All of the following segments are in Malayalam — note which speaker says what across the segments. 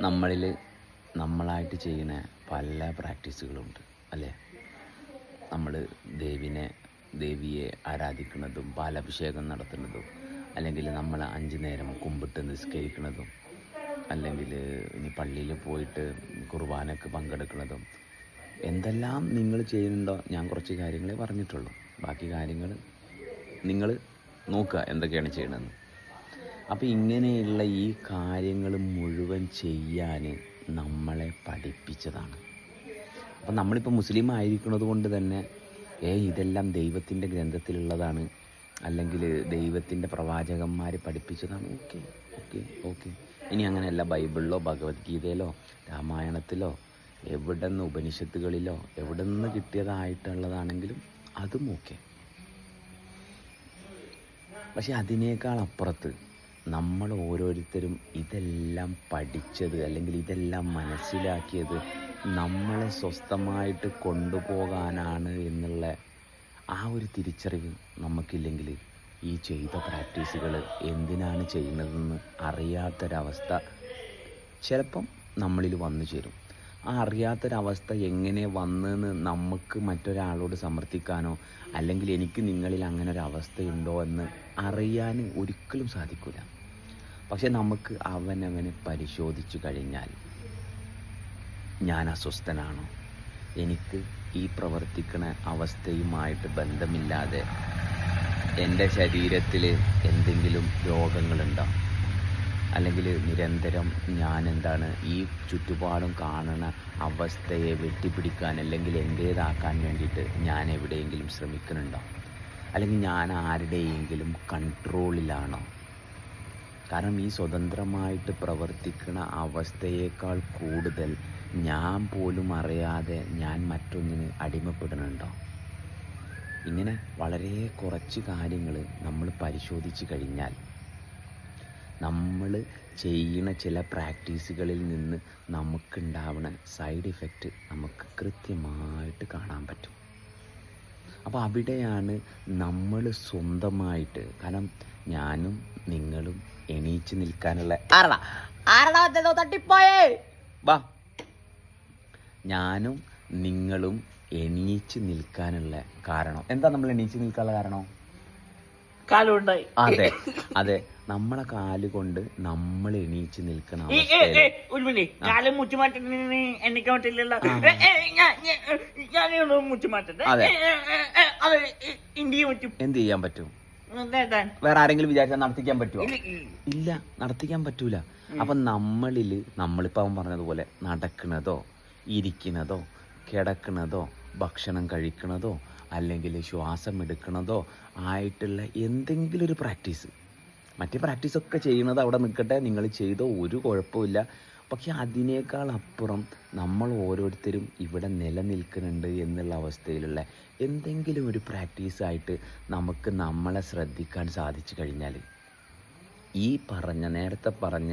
Speaker 1: നമ്മളിൽ നമ്മളായിട്ട് ചെയ്യുന്ന പല പ്രാക്ടീസുകളുണ്ട് അല്ലേ? നമ്മൾ ദേവിനെ ദേവിയെ ആരാധിക്കുന്നതും പാലഭിഷേകം നടത്തുന്നതും അല്ലെങ്കിൽ നമ്മൾ അഞ്ച് നേരം കുമ്പിട്ട് നിസ്കരിക്കുന്നതും അല്ലെങ്കിൽ ഇനി പള്ളിയിൽ പോയിട്ട് കുർബാനക്ക് പങ്കെടുക്കുന്നതും എന്തെല്ലാം നിങ്ങൾ ചെയ്യുന്നുണ്ടോ ഞാൻ കുറച്ച് കാര്യങ്ങളെ പറഞ്ഞിട്ടുള്ളൂ. ബാക്കി കാര്യങ്ങൾ നിങ്ങൾ നോക്കുക എന്തൊക്കെയാണ് ചെയ്യണമെന്ന് അപ്പോൾ ഇങ്ങനെയുള്ള ഈ കാര്യങ്ങൾ മുഴുവൻ ചെയ്യാൻ നമ്മളെ പഠിപ്പിച്ചതാണ്. അപ്പം നമ്മളിപ്പോൾ മുസ്ലിം ആയിരിക്കുന്നത് കൊണ്ട് തന്നെ ഏ ഇതെല്ലാം ദൈവത്തിന്റെ ഗ്രന്ഥത്തിലുള്ളതാണ് അല്ലെങ്കിൽ ദൈവത്തിന്റെ പ്രവാചകന്മാർ പഠിപ്പിച്ചതാണ്. Okay okay okay. ഇനി അങ്ങനെയല്ല ബൈബിളിലോ ഭഗവത്ഗീതയിലോ രാമായണത്തിലോ എവിടെ നിന്ന് ഉപനിഷത്തുകളിലോ എവിടെ നിന്ന് കിട്ടിയതായിട്ടുള്ളതാണെങ്കിലും അതും ഓക്കെ. പക്ഷെ അതിനേക്കാൾ അപ്പുറത്ത് നമ്മൾ ഓരോരുത്തരും ഇതെല്ലാം പഠിച്ചത് അല്ലെങ്കിൽ ഇതെല്ലാം മനസ്സിലാക്കിയത് നമ്മളെ സ്വസ്ഥമായിട്ട് കൊണ്ടുപോകാനാണ് എന്നുള്ള ആ ഒരു തിരിച്ചറിവ് നമുക്കില്ലെങ്കിൽ ഈ ചെയ്ത പ്രാക്ടീസുകൾ എന്തിനാണ് ചെയ്യുന്നതെന്ന് അറിയാത്തൊരവസ്ഥ ചിലപ്പം നമ്മളിൽ വന്നു ചേരും. ആ അറിയാത്തൊരവസ്ഥ എങ്ങനെ വന്നെന്ന് നമുക്ക് മറ്റൊരാളോട് സമർത്ഥിക്കാനോ അല്ലെങ്കിൽ എനിക്ക് നിങ്ങളിൽ അങ്ങനെ ഒരു അവസ്ഥയുണ്ടോ എന്ന് അറിയാൻ ഒരിക്കലും സാധിക്കില്ല പക്ഷെ നമുക്ക് അവനവനെ പരിശോധിച്ചു കഴിഞ്ഞാൽ ഞാൻ അസ്വസ്ഥനാണോ? എനിക്ക് ഈ പ്രവർത്തിക്കുന്ന അവസ്ഥയുമായിട്ട് ബന്ധമില്ലാതെ എന്റെ ശരീരത്തിൽ എന്തെങ്കിലും രോഗങ്ങളുണ്ടോ? അല്ലെങ്കിൽ നിരന്തരം ഞാൻ എന്താണ് ഈ ചുറ്റുപാടും കാണുന്ന അവസ്ഥയെ വെട്ടിപ്പിടിക്കാൻ അല്ലെങ്കിൽ എന്റേതാക്കാൻ വേണ്ടിയിട്ട് ഞാൻ എവിടെയെങ്കിലും ശ്രമിക്കുന്നുണ്ടോ? അല്ലെങ്കിൽ ഞാൻ ആരുടെയെങ്കിലും കൺട്രോളിലാണോ? കാരണം ഈ സ്വതന്ത്രമായിട്ട് പ്രവർത്തിക്കുന്ന അവസ്ഥയേക്കാൾ കൂടുതൽ ഞാൻ പോലും അറിയാതെ ഞാൻ മറ്റൊന്നിന് അടിമപ്പെടുന്നുണ്ടോ? ഇങ്ങനെ വളരെ കുറച്ച് കാര്യങ്ങൾ നമ്മൾ പരിശോധിച്ച് കഴിഞ്ഞാൽ നമ്മൾ ചെയ്യുന്ന ചില പ്രാക്ടീസുകളിൽ നിന്ന് നമുക്കുണ്ടാവുന്ന സൈഡ് ഇഫക്റ്റ് നമുക്ക് കൃത്യമായിട്ട് കാണാൻ പറ്റും. അപ്പോൾ അവിടെയാണ് നമ്മൾ സ്വന്തമായിട്ട് കാരണം ഞാനും നിങ്ങളും എണീച്ച് നിൽക്കാനുള്ള വാ. ഞാനും നിങ്ങളും എണീച്ച് നിൽക്കാനുള്ള കാരണം. എന്താ നമ്മൾ എണീച്ച് നിൽക്കാനുള്ള കാരണം?
Speaker 2: കാലുണ്ടായി.
Speaker 1: അതെ അതെ. നമ്മളെ കാൽ കൊണ്ട് നമ്മൾ എണീച്ച് നിൽക്കണം
Speaker 2: ഒരു മിനിറ്റ്. കാലം എനിക്ക് പറ്റില്ലല്ലോ. ഞാൻ- ഇന്ത്യ പറ്റും.
Speaker 1: എന്ത് ചെയ്യാൻ പറ്റും? വേറെ ആരെങ്കിലും വിചാരിച്ചാൽ നടത്തിക്കാൻ പറ്റുമോ
Speaker 2: ഇല്ല,
Speaker 1: നടത്തിക്കാൻ പറ്റൂല. അപ്പൊ നമ്മളിൽ നമ്മളിപ്പോ അവൻ പറഞ്ഞതുപോലെ നടക്കുന്നതോ ഇരിക്കുന്നതോ കിടക്കണതോ ഭക്ഷണം കഴിക്കുന്നതോ അല്ലെങ്കിൽ ശ്വാസം എടുക്കണതോ ആയിട്ടുള്ള എന്തെങ്കിലും ഒരു പ്രാക്ടീസ്. മറ്റേ പ്രാക്ടീസൊക്കെ ചെയ്യുന്നത് അവിടെ നിൽക്കട്ടെ നിങ്ങൾ ചെയ്തോ ഒരു കുഴപ്പമില്ല. പക്ഷേ അതിനേക്കാൾ അപ്പുറം നമ്മൾ ഓരോരുത്തരും ഇവിടെ നിലനിൽക്കുന്നുണ്ട് എന്നുള്ള അവസ്ഥയിലുള്ള എന്തെങ്കിലും ഒരു പ്രാക്ടീസായിട്ട് നമുക്ക് നമ്മളെ ശ്രദ്ധിക്കാൻ സാധിച്ചു കഴിഞ്ഞാൽ ഈ പറഞ്ഞ നേരത്തെ പറഞ്ഞ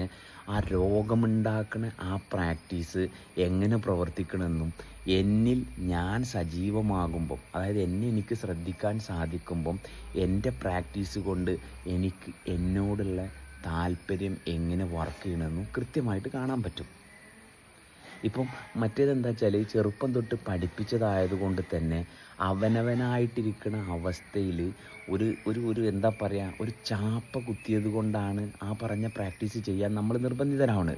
Speaker 1: ആ രോഗമുണ്ടാക്കുന്ന ആ പ്രാക്ടീസ് എങ്ങനെ പ്രവർത്തിക്കണമെന്നും എന്നിൽ ഞാൻ സജീവമാകുമ്പം അതായത് എന്നെ എനിക്ക് ശ്രദ്ധിക്കാൻ സാധിക്കുമ്പം എന്റെ പ്രാക്ടീസ് കൊണ്ട് എനിക്ക് എന്നോടുള്ള താല്പര്യം എങ്ങനെ വർക്ക് ചെയ്യണമെന്നും കൃത്യമായിട്ട് കാണാൻ പറ്റും. ഇപ്പം മറ്റേതെന്താ വെച്ചാൽ ചെറുപ്പം തൊട്ട് പഠിപ്പിച്ചതായതുകൊണ്ട് തന്നെ അവനവനായിട്ടിരിക്കുന്ന അവസ്ഥയിൽ ഒരു ഒരു ഒരു എന്താ പറയുക ഒരു ചാപ്പ കുത്തിയത് കൊണ്ടാണ് ആ പറഞ്ഞ പ്രാക്ടീസ് ചെയ്യാൻ നമ്മൾ നിർബന്ധിതരാണ്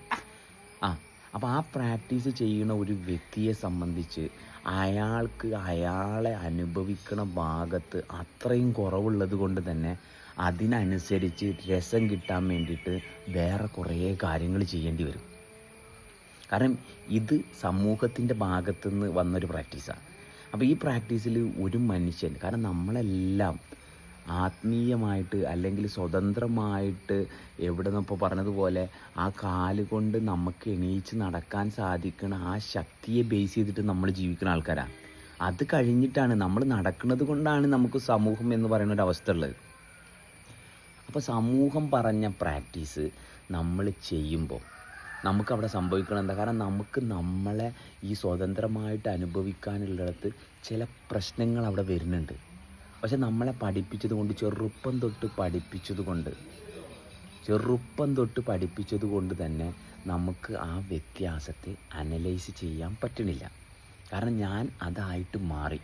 Speaker 1: ആ അപ്പോൾ ആ പ്രാക്ടീസ് ചെയ്യുന്ന ഒരു വ്യക്തിയെ സംബന്ധിച്ച് അയാൾക്ക് അയാളെ അനുഭവിക്കുന്ന ഭാഗത്ത് അത്രയും കുറവുള്ളത് കൊണ്ട് തന്നെ അതിനനുസരിച്ച് രസം കിട്ടാൻ വേണ്ടിയിട്ട് വേറെ കുറേ കാര്യങ്ങൾ ചെയ്യേണ്ടി വരും. കാരണം ഇത് സമൂഹത്തിന്റെ ഭാഗത്തുനിന്ന് വന്നൊരു പ്രാക്ടീസാണ് അപ്പോൾ ഈ പ്രാക്ടീസിൽ ഒരു മനുഷ്യൻ കാരണം നമ്മളെല്ലാം ആത്മീയമായിട്ട് അല്ലെങ്കിൽ സ്വതന്ത്രമായിട്ട് എവിടെ നിന്നിപ്പോൾ പറഞ്ഞതുപോലെ ആ കാൽ കൊണ്ട് നമുക്ക് എണീച്ച് നടക്കാൻ സാധിക്കുന്ന ആ ശക്തിയെ ബേസ് ചെയ്തിട്ട് നമ്മൾ ജീവിക്കുന്ന ആൾക്കാരാണ് അത് കഴിഞ്ഞിട്ടാണ് നമ്മൾ നടക്കുന്നത് കൊണ്ടാണ് നമുക്ക് സമൂഹം എന്ന് പറയുന്ന ഒരു അവസ്ഥ ഉള്ളത്. അപ്പോൾ സമൂഹം പറഞ്ഞ പ്രാക്ടീസ് നമ്മൾ ചെയ്യുമ്പോൾ നമുക്കവിടെ സംഭവിക്കണം എന്താ? കാരണം നമുക്ക് നമ്മളെ ഈ സ്വതന്ത്രമായിട്ട് അനുഭവിക്കാനുള്ളിടത്ത് ചില പ്രശ്നങ്ങൾ അവിടെ വരുന്നുണ്ട്. പക്ഷെ നമ്മളെ പഠിപ്പിച്ചത് കൊണ്ട് ചെറുപ്പം തൊട്ട് പഠിപ്പിച്ചത് കൊണ്ട് ചെറുപ്പം തൊട്ട് പഠിപ്പിച്ചത് കൊണ്ട് തന്നെ നമുക്ക് ആ വ്യത്യാസത്തെ അനലൈസ് ചെയ്യാൻ പറ്റണില്ല. കാരണം ഞാൻ അതായിട്ട് മാറി.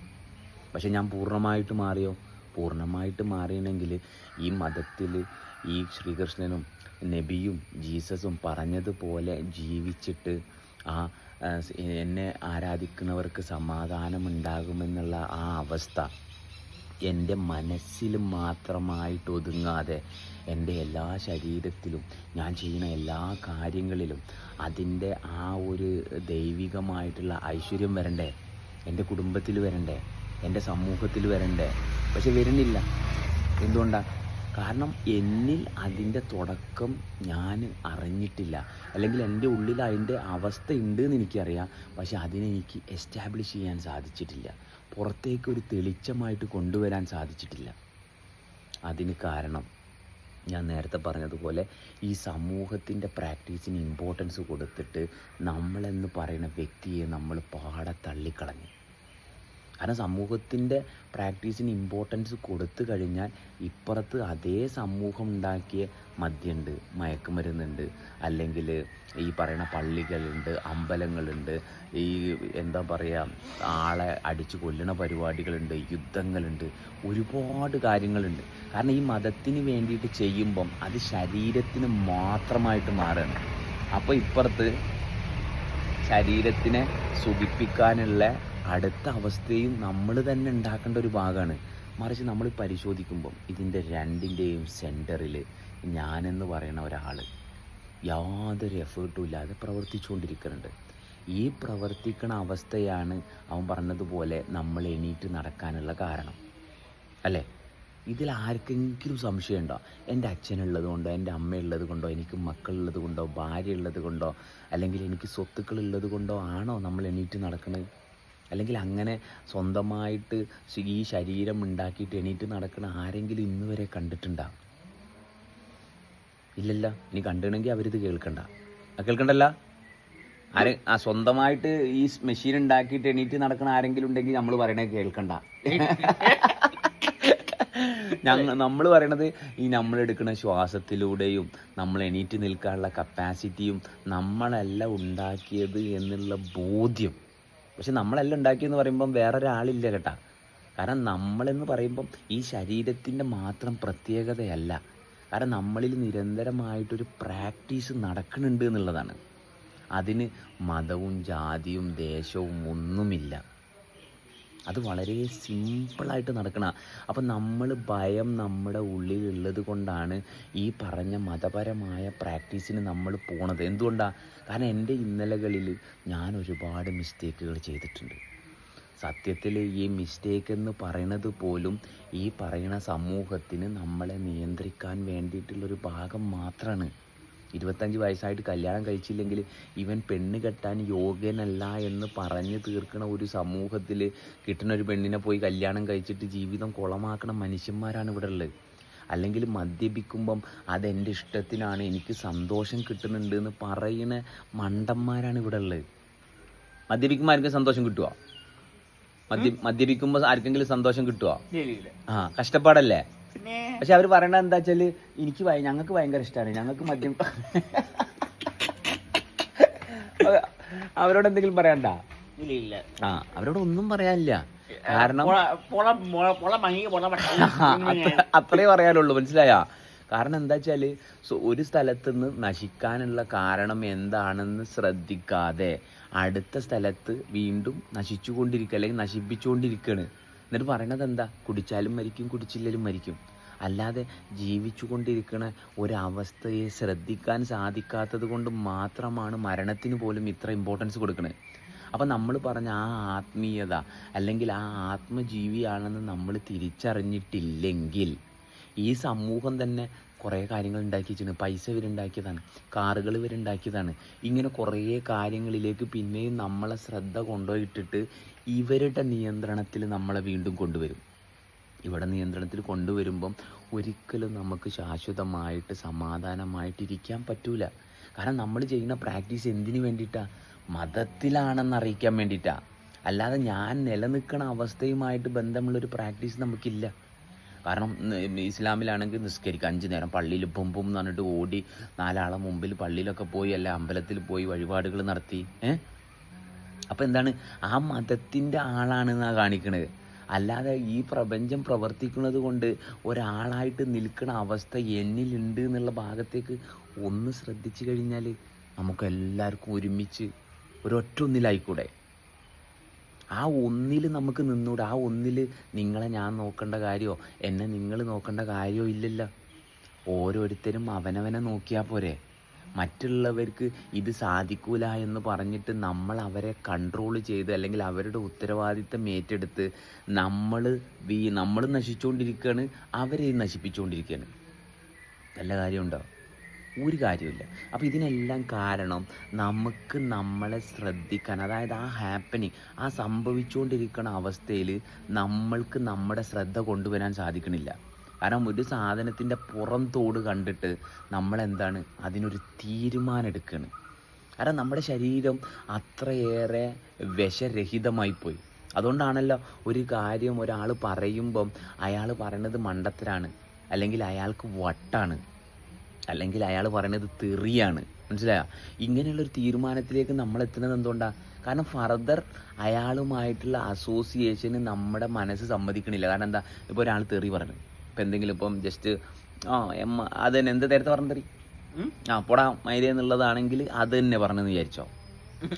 Speaker 1: പക്ഷെ ഞാൻ പൂർണമായിട്ട് മാറിയോ? പൂർണമായിട്ട് മാറിയണമെങ്കിൽ ഈ മതത്തിൽ ഈ ശ്രീകൃഷ്ണനും നബിയും ജീസസും പറഞ്ഞതുപോലെ ജീവിച്ചിട്ട് ആ എന്നെ ആരാധിക്കുന്നവർക്ക് സമാധാനമുണ്ടാകുമെന്നുള്ള ആ അവസ്ഥ എന്റെ മനസ്സിൽ മാത്രമായിട്ട് ഒതുങ്ങാതെ എന്റെ എല്ലാ ശരീരത്തിലും ഞാൻ ചെയ്യുന്ന എല്ലാ കാര്യങ്ങളിലും അതിന്റെ ആ ഒരു ദൈവികമായിട്ടുള്ള ഐശ്വര്യം വരണ്ടേ? എന്റെ കുടുംബത്തിൽ വരണ്ടേ? എന്റെ സമൂഹത്തിൽ വരണ്ടേ? പക്ഷെ വരുന്നില്ല. എന്തുകൊണ്ടാണ് കാരണം എന്നിൽ അതിന്റെ തുടക്കം ഞാൻ അറിഞ്ഞിട്ടില്ല. അല്ലെങ്കിൽ എന്റെ ഉള്ളിൽ അതിന്റെ അവസ്ഥ ഉണ്ട് എന്ന് എനിക്കറിയാം. പക്ഷെ അതിനെനിക്ക് എസ്റ്റാബ്ലിഷ് ചെയ്യാൻ സാധിച്ചിട്ടില്ല. പുറത്തേക്ക് ഒരു തെളിച്ചമായിട്ട് കൊണ്ടുവരാൻ സാധിച്ചിട്ടില്ല. അതിന് കാരണം ഞാൻ നേരത്തെ പറഞ്ഞതുപോലെ ഈ സമൂഹത്തിന്റെ പ്രാക്ടീസിന് ഇമ്പോർട്ടൻസ് കൊടുത്തിട്ട് നമ്മളെന്ന് പറയുന്ന വ്യക്തിയെ നമ്മൾ പാടെ തള്ളിക്കളഞ്ഞു. കാരണം സമൂഹത്തിന്റെ പ്രാക്ടീസിന് ഇമ്പോർട്ടൻസ് കൊടുത്തു കഴിഞ്ഞാൽ ഇപ്പുറത്ത് അതേ സമൂഹം ഉണ്ടാക്കിയ മദ്യമുണ്ട് മയക്കുമരുന്നുണ്ട് അല്ലെങ്കിൽ ഈ പറയുന്ന പള്ളികളുണ്ട് അമ്പലങ്ങളുണ്ട് ഈ എന്താ പറയുക ആളെ അടിച്ചു കൊല്ലണ പരിപാടികളുണ്ട് യുദ്ധങ്ങളുണ്ട് ഒരുപാട് കാര്യങ്ങളുണ്ട്. കാരണം ഈ മതത്തിന് വേണ്ടിയിട്ട് ചെയ്യുമ്പം അത് ശരീരത്തിന് മാത്രമായിട്ട് മാറുകയാണ്. അപ്പോൾ ഇപ്പുറത്ത് ശരീരത്തിനെ സുഖിപ്പിക്കാനുള്ള അടുത്ത അവസ്ഥയും നമ്മൾ തന്നെ ഉണ്ടാക്കേണ്ട ഒരു ഭാഗമാണ് മറിച്ച് നമ്മൾ പരിശോധിക്കുമ്പം ഇതിന്റെ രണ്ടിന്റെയും സെന്ററിൽ ഞാനെന്ന് പറയുന്ന ഒരാൾ യാതൊരു എഫേർട്ടും ഇല്ലാതെ പ്രവർത്തിച്ചുകൊണ്ടിരിക്കുന്നുണ്ട് ഈ പ്രവർത്തിക്കണ അവസ്ഥയാണ് അവൻ പറഞ്ഞതുപോലെ നമ്മൾ എണീറ്റ് നടക്കാനുള്ള കാരണം. അല്ലേ? ഇതിൽ ആർക്കെങ്കിലും സംശയമുണ്ടോ എന്റെ അച്ഛനുള്ളത് കൊണ്ടോ എന്റെ അമ്മയുള്ളത് കൊണ്ടോ എനിക്ക് മക്കളുള്ളത് കൊണ്ടോ ഭാര്യ ഉള്ളത് കൊണ്ടോ അല്ലെങ്കിൽ എനിക്ക് സ്വത്തുക്കൾ ഉള്ളത് കൊണ്ടോ ആണോ നമ്മൾ എണീറ്റ് നടക്കുന്നത് അല്ലെങ്കിൽ അങ്ങനെ സ്വന്തമായിട്ട് ഈ ശരീരം ഉണ്ടാക്കിയിട്ട് എണീറ്റ് നടക്കുന്ന ആരെങ്കിലും ഇന്ന് വരെ കണ്ടിട്ടുണ്ടോ? ഇല്ലല്ല. ഇനി കണ്ടിണെങ്കിൽ അവരിത് കേൾക്കണ്ട. കേൾക്കണ്ടല്ല? ആരെ ആ സ്വന്തമായിട്ട് ഈ മെഷീൻ ഉണ്ടാക്കിയിട്ട് എണീറ്റ് നടക്കുന്ന ആരെങ്കിലും ഉണ്ടെങ്കിൽ നമ്മൾ പറയണേ കേൾക്കണ്ട. ഞങ്ങൾ നമ്മൾ പറയണത് ഈ നമ്മൾ എടുക്കുന്ന ശ്വാസത്തിലൂടെയും നമ്മൾ എണീറ്റ് നിൽക്കാനുള്ള കപ്പാസിറ്റിയും നമ്മളല്ല ഉണ്ടാക്കിയത് എന്നുള്ള ബോധ്യം പക്ഷെ നമ്മളെല്ലാം ഉണ്ടാക്കി എന്ന് പറയുമ്പം വേറൊരാളില്ല കേട്ടാ കാരണം നമ്മളെന്ന് പറയുമ്പം ഈ ശരീരത്തിന്റെ മാത്രം പ്രത്യേകതയല്ല. കാരണം നമ്മളിൽ നിരന്തരമായിട്ടൊരു പ്രാക്ടീസ് നടക്കുന്നുണ്ട് എന്നുള്ളതാണ്. അതിന് മതവും ജാതിയും ദേശവും ഒന്നുമില്ല. അത് വളരെ സിമ്പിളായിട്ട് നടക്കണ. അപ്പം നമ്മൾ ഭയം നമ്മുടെ ഉള്ളിലുള്ളത് കൊണ്ടാണ് ഈ പറഞ്ഞ മതപരമായ പ്രാക്ടീസിന് നമ്മൾ പോണത്. എന്തുകൊണ്ടാണ് കാരണം എന്റെ ഇന്നലകളിൽ ഞാൻ ഒരുപാട് മിസ്റ്റേക്കുകൾ ചെയ്തിട്ടുണ്ട്. സത്യത്തിൽ ഈ മിസ്റ്റേക്ക് എന്ന് പറയണത് പോലും ഈ പറയുന്ന സമൂഹത്തിന് നമ്മളെ നിയന്ത്രിക്കാൻ വേണ്ടിയിട്ടുള്ളൊരു ഭാഗം മാത്രമാണ് ഇരുപത്തഞ്ച് വയസ്സായിട്ട് കല്യാണം കഴിച്ചില്ലെങ്കിൽ ഇവൻ പെണ്ണ് കെട്ടാൻ യോഗ്യനല്ല എന്ന് പറഞ്ഞ് തീർക്കണ ഒരു സമൂഹത്തിൽ കിട്ടുന്ന ഒരു പെണ്ണിനെ പോയി കല്യാണം കഴിച്ചിട്ട് ജീവിതം കുളമാക്കണ മനുഷ്യന്മാരാണ് ഇവിടെ ഉള്ളത്. അല്ലെങ്കിൽ മദ്യപിക്കുമ്പം അതെന്റെ ഇഷ്ടത്തിനാണ് എനിക്ക് സന്തോഷം കിട്ടുന്നുണ്ട് എന്ന് പറയുന്ന മണ്ടന്മാരാണ് ഇവിടെ ഉള്ളത്. മദ്യപിക്കുമ്പോൾ ആർക്കും സന്തോഷം കിട്ടുമോ മദ്യ മദ്യപിക്കുമ്പോൾ ആർക്കെങ്കിലും സന്തോഷം കിട്ടുമോ ആ കഷ്ടപ്പാടല്ലേ? പക്ഷെ അവർ പറയണത് എന്താ വെച്ചാൽ എനിക്ക് ഞങ്ങക്ക് ഞങ്ങൾക്ക് ഭയങ്കര ഇഷ്ടമാണ് ഞങ്ങൾക്ക് മദ്യം അവരോട് എന്തെങ്കിലും പറയണ്ട
Speaker 2: ഇല്ല ഇല്ല
Speaker 1: ആ അവരോട് ഒന്നും പറയാനില്ല. കാരണം അത്രേ പറയാനുള്ളൂ. മനസ്സിലായ? കാരണം എന്താ വെച്ചാൽ ഒരു സ്ഥലത്ത് നിന്ന് നശിക്കാനുള്ള കാരണം എന്താണെന്ന് ശ്രദ്ധിക്കാതെ അടുത്ത സ്ഥലത്ത് വീണ്ടും നശിച്ചുകൊണ്ടിരിക്കുക അല്ലെങ്കിൽ നശിപ്പിച്ചുകൊണ്ടിരിക്കുകയാണ് എന്നിട്ട് പറയണത് എന്താ? കുടിച്ചാലും മരിക്കും കുടിച്ചില്ലെങ്കിലും മരിക്കും. അല്ലാതെ ജീവിച്ചു കൊണ്ടിരിക്കുന്ന ഒരവസ്ഥയെ ശ്രദ്ധിക്കാൻ സാധിക്കാത്തത് കൊണ്ട് മാത്രമാണ് മരണത്തിന് പോലും ഇത്ര ഇമ്പോർട്ടൻസ് കൊടുക്കുന്നത് അപ്പം നമ്മൾ പറഞ്ഞ ആ ആത്മീയത അല്ലെങ്കിൽ ആ ആത്മജീവിയാണെന്ന് നമ്മൾ തിരിച്ചറിഞ്ഞിട്ടില്ലെങ്കിൽ ഈ സമൂഹം തന്നെ കുറേ കാര്യങ്ങൾ ഉണ്ടാക്കി വെച്ചിട്ടുണ്ട് പൈസ ഇവരുണ്ടാക്കിയതാണ് കാറുകൾ ഇവരുണ്ടാക്കിയതാണ് ഇങ്ങനെ കുറേ കാര്യങ്ങളിലേക്ക് പിന്നെയും നമ്മളെ ശ്രദ്ധ കൊണ്ടുപോയിട്ടിട്ട് ഇവരുടെ നിയന്ത്രണത്തിൽ നമ്മളെ വീണ്ടും കൊണ്ടുവരും. ഇവിടെ നിയന്ത്രണത്തിൽ കൊണ്ടുവരുമ്പം ഒരിക്കലും നമുക്ക് ശാശ്വതമായിട്ട് സമാധാനമായിട്ടിരിക്കാൻ പറ്റൂല. കാരണം നമ്മൾ ചെയ്യുന്ന പ്രാക്ടീസ് എന്തിനു വേണ്ടിയിട്ടാണ് മതത്തിലാണെന്ന് അറിയിക്കാൻ വേണ്ടിയിട്ടാണ് അല്ലാതെ ഞാൻ നിലനിൽക്കുന്ന അവസ്ഥയുമായിട്ട് ബന്ധമുള്ളൊരു പ്രാക്ടീസ് നമുക്കില്ല. കാരണം ഇസ്ലാമിലാണെങ്കിൽ നിസ്കരിക്കുക അഞ്ച് നേരം പള്ളിയിൽ ബും എന്ന് പറഞ്ഞിട്ട് ഓടി നാലാളെ മുമ്പിൽ പള്ളിയിലൊക്കെ പോയി അല്ല അമ്പലത്തിൽ പോയി വഴിപാടുകൾ നടത്തി ഏഹ് അപ്പം എന്താണ്? ആ മതത്തിന്റെ ആളാണെന്നാണ് കാണിക്കണത്. അല്ലാതെ ഈ പ്രപഞ്ചം പ്രവർത്തിക്കുന്നത് കൊണ്ട് ഒരാളായിട്ട് നിൽക്കുന്ന അവസ്ഥ എന്നിലുണ്ട് എന്നുള്ള ഭാഗത്തേക്ക് ഒന്ന് ശ്രദ്ധിച്ചു കഴിഞ്ഞാൽ നമുക്കെല്ലാവർക്കും ഒരുമിച്ച് ഒരൊറ്റ ഒന്നിലായിക്കൂടെ ആ ഒന്നിൽ നമുക്ക് നിന്നൂടെ. ആ ഒന്നിൽ നിങ്ങളെ ഞാൻ നോക്കേണ്ട കാര്യമോ എന്നെ നിങ്ങൾ നോക്കേണ്ട കാര്യമോ ഇല്ലല്ലോ. ഓരോരുത്തരും അവനവനെ നോക്കിയാൽ പോരെ. മറ്റുള്ളവർക്ക് ഇത് സാധിക്കൂല എന്ന് പറഞ്ഞിട്ട് നമ്മൾ അവരെ കൺട്രോൾ ചെയ്ത് അല്ലെങ്കിൽ അവരുടെ ഉത്തരവാദിത്തം ഏറ്റെടുത്ത് നമ്മൾ വീ നമ്മൾ നശിച്ചുകൊണ്ടിരിക്കുകയാണ് അവരെ നശിപ്പിച്ചുകൊണ്ടിരിക്കുകയാണ് നല്ല കാര്യമുണ്ടോ? ഒരു കാര്യമില്ല അപ്പോൾ ഇതിനെല്ലാം കാരണം നമുക്ക് നമ്മളെ ശ്രദ്ധിക്കാൻ അതായത് ആ ഹാപ്പനിങ് ആ സംഭവിച്ചുകൊണ്ടിരിക്കുന്ന അവസ്ഥയിൽ നമ്മൾക്ക് നമ്മുടെ ശ്രദ്ധ കൊണ്ടുവരാൻ സാധിക്കണില്ല. കാരണം ഒരു സാധനത്തിന്റെ പുറം തോട് കണ്ടിട്ട് നമ്മളെന്താണ്? അതിനൊരു തീരുമാനം എടുക്കുകയാണ് കാരണം നമ്മുടെ ശരീരം അത്രയേറെ വിഷരഹിതമായി പോയി അതുകൊണ്ടാണല്ലോ ഒരു കാര്യം ഒരാൾ പറയുമ്പം അയാൾ പറയണത് മണ്ടത്തരാണ്. അല്ലെങ്കിൽ അയാൾക്ക് വട്ടാണ്. അല്ലെങ്കിൽ അയാൾ പറയണത് തെറിയാണ്. മനസ്സിലായോ? ഇങ്ങനെയുള്ളൊരു തീരുമാനത്തിലേക്ക് നമ്മൾ എത്തുന്നത് എന്തുകൊണ്ടാണ് കാരണം ഫർദർ അയാളുമായിട്ടുള്ള അസോസിയേഷന് നമ്മുടെ മനസ്സ് സമ്മതിക്കണില്ല. കാരണം എന്താ? ഇപ്പോൾ ഒരാൾ തെറി പറഞ്ഞു ഇപ്പം എന്തെങ്കിലും ഇപ്പം ജസ്റ്റ് ആ എമ്മ അത് തന്നെ എന്ത് നേരത്തെ പറഞ്ഞു
Speaker 2: തരി
Speaker 1: ആ പൊടാ മൈര എന്നുള്ളതാണെങ്കിൽ അത് തന്നെ പറഞ്ഞെന്ന് വിചാരിച്ചോ?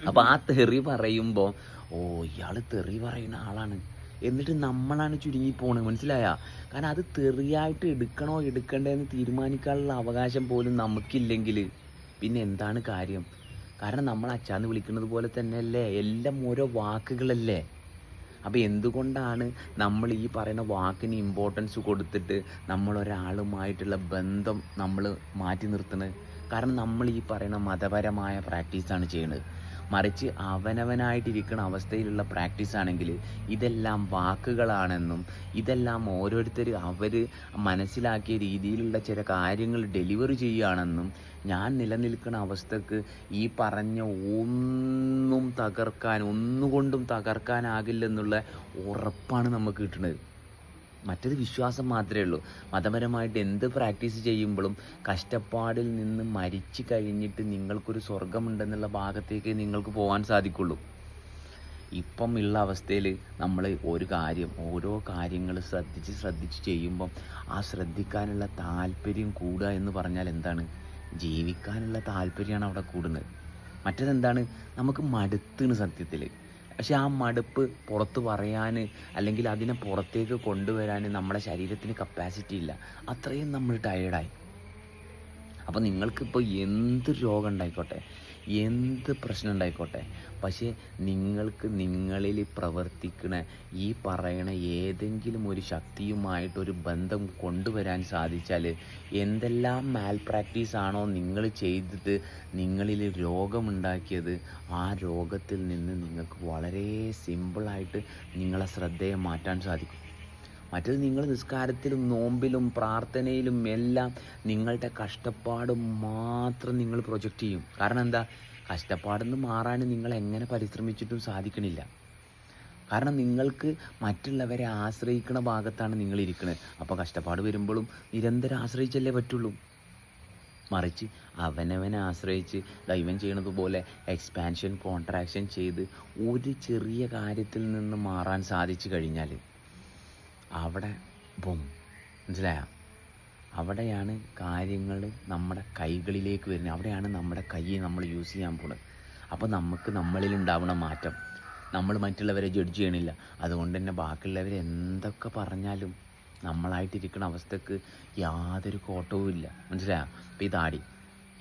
Speaker 1: അപ്പോൾ ആ തെറി പറയുമ്പോൾ ഓ ഇയാൾ തെറി പറയുന്ന ആളാണ്. എന്നിട്ട് നമ്മളാണ് ചുരുങ്ങി പോണത് മനസ്സിലായ? കാരണം അത് തെറിയായിട്ട് എടുക്കണോ എടുക്കണ്ടേ എന്ന് തീരുമാനിക്കാനുള്ള അവകാശം പോലും നമുക്കില്ലെങ്കിൽ പിന്നെ എന്താണ് കാര്യം? കാരണം നമ്മൾ അച്ചാന്ന് വിളിക്കുന്നത് പോലെ തന്നെയല്ലേ? എല്ലാം ഓരോ വാക്കുകളല്ലേ? അപ്പോൾ എന്തുകൊണ്ടാണ് നമ്മൾ ഈ പറയുന്ന വാക്കിന് ഇമ്പോർട്ടൻസ് കൊടുത്തിട്ട് നമ്മൾ ഒരാളുമായിട്ടുള്ള ബന്ധം നമ്മൾ മാറ്റി നിർത്തുന്നത്? കാരണം നമ്മൾ ഈ പറയുന്ന മതപരമായ പ്രാക്ടീസാണ് ചെയ്യുന്നത്. മറിച്ച് അവനവനായിട്ടിരിക്കുന്ന അവസ്ഥയിലുള്ള പ്രാക്ടീസ് ആണെങ്കിൽ ഇതെല്ലാം വാക്കുകളാണെന്നും ഇതെല്ലാം ഓരോരുത്തർ അവർ മനസ്സിലാക്കിയ രീതിയിലുള്ള ചില കാര്യങ്ങൾ ഡെലിവറി ചെയ്യുകയാണെന്നും ഞാൻ നിലനിൽക്കുന്ന അവസ്ഥക്ക് ഈ പറഞ്ഞ ഒന്നും തകർക്കാൻ ഒന്നുകൊണ്ടും തകർക്കാനാകില്ലെന്നുള്ള ഉറപ്പാണ് നമുക്ക് കിട്ടുന്നത് മറ്റത് വിശ്വാസം മാത്രമേ ഉള്ളൂ. മതപരമായിട്ട് എന്ത് പ്രാക്ടീസ് ചെയ്യുമ്പോഴും കഷ്ടപ്പാടിൽ നിന്ന് മരിച്ചു കഴിഞ്ഞിട്ട് നിങ്ങൾക്കൊരു സ്വർഗമുണ്ടെന്നുള്ള ഭാഗത്തേക്ക് നിങ്ങൾക്ക് പോകാൻ സാധിക്കുള്ളൂ. ഇപ്പം ഉള്ള അവസ്ഥയിൽ നമ്മൾ ഒരു കാര്യം ഓരോ കാര്യങ്ങൾ ശ്രദ്ധിച്ച് ശ്രദ്ധിച്ച് ചെയ്യുമ്പം ആ ശ്രദ്ധിക്കാനുള്ള താല്പര്യം കൂടുക എന്ന് പറഞ്ഞാൽ എന്താണ്? ജീവിക്കാനുള്ള താല്പര്യമാണ് അവിടെ കൂടുന്നത്. മറ്റതെന്താണ്? നമുക്ക് മടുത്താണ് സത്യത്തിൽ. പക്ഷെ ആ മടുപ്പ് പുറത്ത് പറയാൻ അല്ലെങ്കിൽ അതിനെ പുറത്തേക്ക് കൊണ്ടുവരാൻ നമ്മുടെ ശരീരത്തിന് കപ്പാസിറ്റി ഇല്ല. അത്രയും നമ്മൾ ടയേർഡായി അപ്പോൾ നിങ്ങൾക്കിപ്പോൾ എന്ത് രോഗം ഉണ്ടായിക്കോട്ടെ എന്ത് പ്രശ്നം ഉണ്ടായിക്കോട്ടെ പക്ഷേ നിങ്ങൾക്ക് നിങ്ങളിൽ പ്രവർത്തിക്കണ ഈ പറയണ ഏതെങ്കിലും ഒരു ശക്തിയുമായിട്ടൊരു ബന്ധം കൊണ്ടുവരാൻ സാധിച്ചാൽ എന്തെല്ലാം മാൽ പ്രാക്ടീസ് ആണോ നിങ്ങൾ ചെയ്തത് നിങ്ങളിൽ രോഗമുണ്ടാക്കിയത് ആ രോഗത്തിൽ നിന്ന് നിങ്ങൾക്ക് വളരെ സിമ്പിളായിട്ട് നിങ്ങളെ ശ്രദ്ധയെ മാറ്റാൻ സാധിക്കും. മറ്റത് നിങ്ങൾ നിസ്കാരത്തിലും നോമ്പിലും പ്രാർത്ഥനയിലും എല്ലാം നിങ്ങളുടെ കഷ്ടപ്പാട് മാത്രം നിങ്ങൾ പ്രൊജക്റ്റ് ചെയ്യും. കാരണം എന്താ? കഷ്ടപ്പാടെന്ന് മാറാൻ നിങ്ങൾ എങ്ങനെ പരിശ്രമിച്ചിട്ടും സാധിക്കണില്ല. കാരണം നിങ്ങൾക്ക് മറ്റുള്ളവരെ ആശ്രയിക്കുന്ന ഭാഗത്താണ് നിങ്ങൾ ഇരിക്കുന്നത് അപ്പോൾ കഷ്ടപ്പാട് വരുമ്പോഴും നിരന്തരം ആശ്രയിച്ചല്ലേ പറ്റുള്ളൂ. മറിച്ച് അവനവനെ ആശ്രയിച്ച് ദൈവം ചെയ്യണത് പോലെ എക്സ്പാൻഷൻ കോൺട്രാക്ഷൻ ചെയ്ത് ഒരു ചെറിയ കാര്യത്തിൽ നിന്ന് മാറാൻ സാധിച്ചു കഴിഞ്ഞാൽ അവിടെ ബും മനസ്സിലായ? അവിടെയാണ് കാര്യങ്ങൾ നമ്മുടെ കൈകളിലേക്ക് വരുന്നത്. അവിടെയാണ് നമ്മുടെ കൈ നമ്മൾ യൂസ് ചെയ്യാൻ പോകുന്നത്. അപ്പോൾ നമുക്ക് നമ്മളിൽ ഉണ്ടാവണ മാറ്റം. നമ്മൾ മറ്റുള്ളവരെ ജഡ്ജ് ചെയ്യണില്ല. അതുകൊണ്ട് തന്നെ ബാക്കിയുള്ളവർ എന്തൊക്കെ പറഞ്ഞാലും നമ്മളായിട്ടിരിക്കുന്ന അവസ്ഥക്ക് യാതൊരു കോട്ടവും ഇല്ല മനസ്സിലായോ? അപ്പോൾ ഈ താടി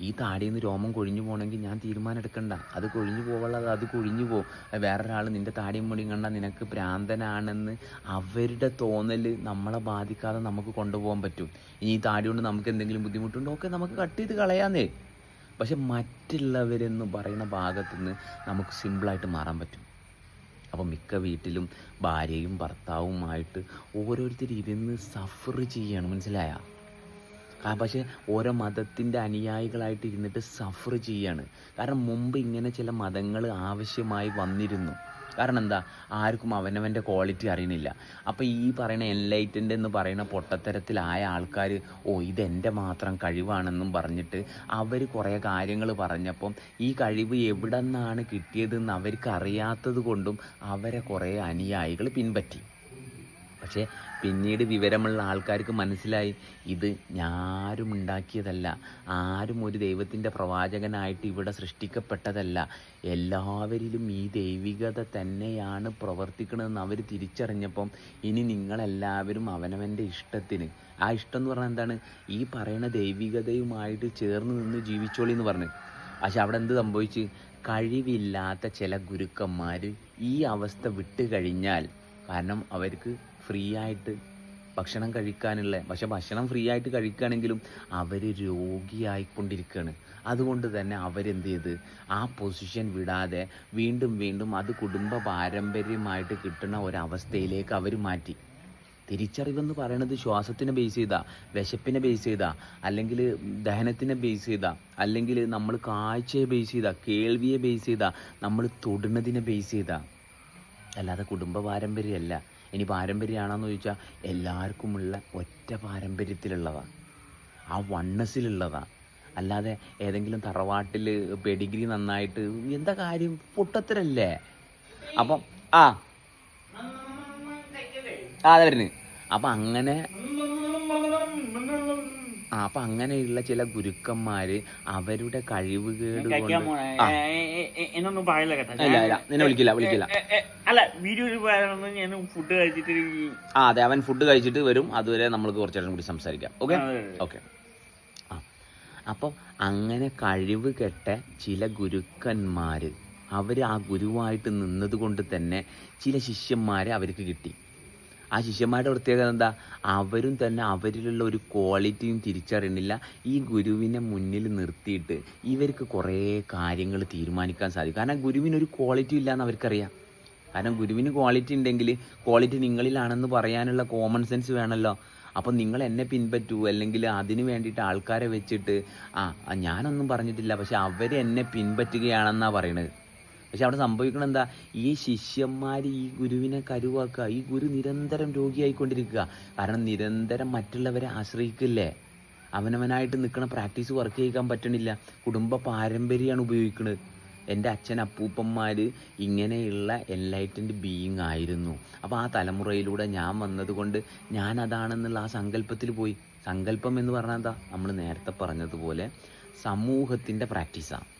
Speaker 1: ഈ താടിയിൽ നിന്ന് രോമം കൊഴിഞ്ഞു പോകണമെങ്കിൽ ഞാൻ തീരുമാനം എടുക്കണ്ട. അത് കൊഴിഞ്ഞു പോവുള്ളത് അത് കൊഴിഞ്ഞു പോകും വേറൊരാൾ നിന്റെ താടിയും മുടിയും കണ്ടാൽ നിനക്ക് ഭ്രാന്തനാണെന്ന് അവരുടെ തോന്നൽ നമ്മളെ ബാധിക്കാതെ നമുക്ക് കൊണ്ടുപോകാൻ പറ്റും. ഇനി ഈ താടി കൊണ്ട് നമുക്ക് എന്തെങ്കിലും ബുദ്ധിമുട്ടുണ്ടോ? ഒക്കെ നമുക്ക് കട്ട് ചെയ്ത് കളയാന്നേ. പക്ഷെ മറ്റുള്ളവരെന്ന് പറയുന്ന ഭാഗത്തു നിന്ന് നമുക്ക് സിമ്പിളായിട്ട് മാറാൻ പറ്റും. അപ്പോൾ മിക്ക വീട്ടിലും ഭാര്യയും ഭർത്താവുമായിട്ട് ഓരോരുത്തർ ഇരുന്ന് സഫർ ചെയ്യണം. മനസ്സിലായ? പക്ഷേ ഓരോ മതത്തിന്റെ അനുയായികളായിട്ട് ഇരുന്നിട്ട് സഫർ ചെയ്യാണ്. കാരണം മുമ്പ് ഇങ്ങനെ ചില മതങ്ങൾ ആവശ്യമായി വന്നിരുന്നു. കാരണം എന്താ? ആർക്കും അവനവന്റെ ക്വാളിറ്റി അറിയണില്ല അപ്പോൾ ഈ പറയുന്ന എൻലൈറ്റന്റ് എന്ന് പറയുന്ന പൊട്ടത്തരത്തിലായ ആൾക്കാർ ഓ ഇതെന്റെ മാത്രം കഴിവാണെന്നും പറഞ്ഞിട്ട് അവർ കുറേ കാര്യങ്ങൾ പറഞ്ഞപ്പം ഈ കഴിവ് എവിടെ നിന്നാണ് കിട്ടിയതെന്ന് അവർക്ക് അറിയാത്തത് കൊണ്ടും അവരെ കുറേ അനുയായികൾ പിൻപറ്റി. പക്ഷേ പിന്നീട് വിവരമുള്ള ആൾക്കാർക്ക് മനസ്സിലായി ഇത് ഞാരും ഉണ്ടാക്കിയതല്ല ആരും ഒരു ദൈവത്തിന്റെ പ്രവാചകനായിട്ട് ഇവിടെ സൃഷ്ടിക്കപ്പെട്ടതല്ല. എല്ലാവരിലും ഈ ദൈവികത തന്നെയാണ് പ്രവർത്തിക്കണമെന്ന് അവർ തിരിച്ചറിഞ്ഞപ്പം ഇനി നിങ്ങളെല്ലാവരും അവനവന്റെ ഇഷ്ടത്തിന്. ആ ഇഷ്ടം എന്ന് പറഞ്ഞാൽ എന്താണ്? ഈ പറയുന്ന ദൈവികതയുമായിട്ട് ചേർന്ന് നിന്ന് ജീവിച്ചോളി എന്ന് പറഞ്ഞു. പക്ഷെ അവിടെ എന്ത് സംഭവിച്ച്? കഴിവില്ലാത്ത ചില ഗുരുക്കന്മാർ ഈ അവസ്ഥ വിട്ടുകഴിഞ്ഞാൽ കാരണം അവർക്ക് ഫ്രീ ആയിട്ട് ഭക്ഷണം കഴിക്കാനുള്ള പക്ഷെ ഭക്ഷണം ഫ്രീ ആയിട്ട് കഴിക്കുകയാണെങ്കിലും അവർ രോഗിയായിക്കൊണ്ടിരിക്കുകയാണ്. അതുകൊണ്ട് തന്നെ അവരെന്ത് ചെയ്ത്? ആ പൊസിഷൻ വിടാതെ വീണ്ടും വീണ്ടും അത് കുടുംബ പാരമ്പര്യമായിട്ട് കിട്ടുന്ന ഒരവസ്ഥയിലേക്ക് അവർ മാറ്റി. തിരിച്ചറിവെന്ന് പറയുന്നത് ശ്വാസത്തിനെ ബേസ് ചെയ്താ വിശപ്പിനെ ബേസ് ചെയ്താ അല്ലെങ്കിൽ ദഹനത്തിനെ ബേസ് ചെയ്താ അല്ലെങ്കിൽ നമ്മൾ കാഴ്ചയെ ബേസ് ചെയ്താ കേൾവിയെ ബേസ് ചെയ്താ നമ്മൾ തൊടുന്നതിനെ ബേസ് ചെയ്താ. അല്ലാതെ കുടുംബ പാരമ്പര്യമല്ല. ഇനി പാരമ്പര്യമാണെന്ന് ചോദിച്ചാൽ എല്ലാവർക്കുമുള്ള ഒറ്റ പാരമ്പര്യത്തിലുള്ളതാണ് ആ വണ്ണസിലുള്ളതാണ് അല്ലാതെ ഏതെങ്കിലും തറവാട്ടിൽ പെഡിഗ്രി നന്നായിട്ട് എന്താ കാര്യം? പൊട്ടത്തരല്ലേ? അപ്പം ആ. അതെ വരുന്നത് അപ്പം അങ്ങനെ അപ്പം അങ്ങനെയുള്ള ചില ഗുരുക്കന്മാര് അവരുടെ കഴിവുകേട്
Speaker 2: കഴിക്കാൻ
Speaker 1: കൊണ്ട്
Speaker 2: പോണേ.
Speaker 1: ആ.
Speaker 2: എന്നൊന്നും പറയില്ല കേട്ടോ.
Speaker 1: ഇല്ല ഇല്ല നിന്നെ വിളിക്കില്ല വിളിക്കില്ല.
Speaker 2: അല്ല വീഡിയോ ഞാൻ ഫുഡ് കഴിച്ചിട്ട്
Speaker 1: ആ അതെ അവൻ ഫുഡ് കഴിച്ചിട്ട് വരും. അതുവരെ നമ്മൾക്ക് കുറച്ചു നേരം കൂടി സംസാരിക്കാം. ഓക്കെ. ഓക്കെ ആ. അപ്പോൾ അങ്ങനെ കഴിവ് കെട്ട ചില ഗുരുക്കന്മാർ അവർ ആ ഗുരുവായിട്ട് നിന്നതുകൊണ്ട് തന്നെ ചില ശിഷ്യന്മാരെ അവർക്ക് കിട്ടി. ആ ശിഷ്യന്മാരുടെ പ്രത്യേകത എന്താ? അവരും തന്നെ അവരിലുള്ള ഒരു ക്വാളിറ്റിയും തിരിച്ചറിയണില്ല ഈ ഗുരുവിനെ മുന്നിൽ നിർത്തിയിട്ട് ഇവർക്ക് കുറേ കാര്യങ്ങൾ തീരുമാനിക്കാൻ സാധിക്കും. കാരണം ഗുരുവിനൊരു ക്വാളിറ്റി ഇല്ലയെന്ന് അവർക്കറിയാം. കാരണം ഗുരുവിന് ക്വാളിറ്റി ഉണ്ടെങ്കിൽ ക്വാളിറ്റി നിങ്ങളിലാണെന്ന് പറയാനുള്ള കോമൺ സെൻസ് വേണമല്ലോ. അപ്പം നിങ്ങൾ എന്നെ പിൻപറ്റൂ. അല്ലെങ്കിൽ അതിന് വേണ്ടിയിട്ട് ആൾക്കാരെ വെച്ചിട്ട് ആ, ഞാനൊന്നും പറഞ്ഞിട്ടില്ല. പക്ഷെ അവർ എന്നെ പിൻപറ്റുകയാണെന്നാണ് പറയണത്. പക്ഷെ അവിടെ സംഭവിക്കണം എന്താ ഈ ശിഷ്യന്മാർ ഈ ഗുരുവിനെ കരുവാക്കുക ഈ ഗുരു നിരന്തരം രോഗിയായിക്കൊണ്ടിരിക്കുക. കാരണം നിരന്തരം മറ്റുള്ളവരെ ആശ്രയിക്കില്ലേ? അവനവനായിട്ട് നിൽക്കണ പ്രാക്ടീസ് വർക്ക് ചെയ്യിക്കാൻ പറ്റണില്ല. കുടുംബ പാരമ്പര്യമാണ് ഉപയോഗിക്കുന്നത് എന്റെ അച്ഛൻ അപ്പൂപ്പന്മാർ ഇങ്ങനെയുള്ള എൻലൈറ്റൻഡ് ബീയിങ് ആയിരുന്നു. അപ്പോൾ ആ തലമുറയിലൂടെ ഞാൻ വന്നതുകൊണ്ട് ഞാൻ അതാണെന്നുള്ള ആ സങ്കല്പത്തിൽ പോയി. സങ്കല്പം എന്ന് പറഞ്ഞാൽ എന്താ? നമ്മൾ നേരത്തെ പറഞ്ഞതുപോലെ സമൂഹത്തിന്റെ പ്രാക്ടീസാണ്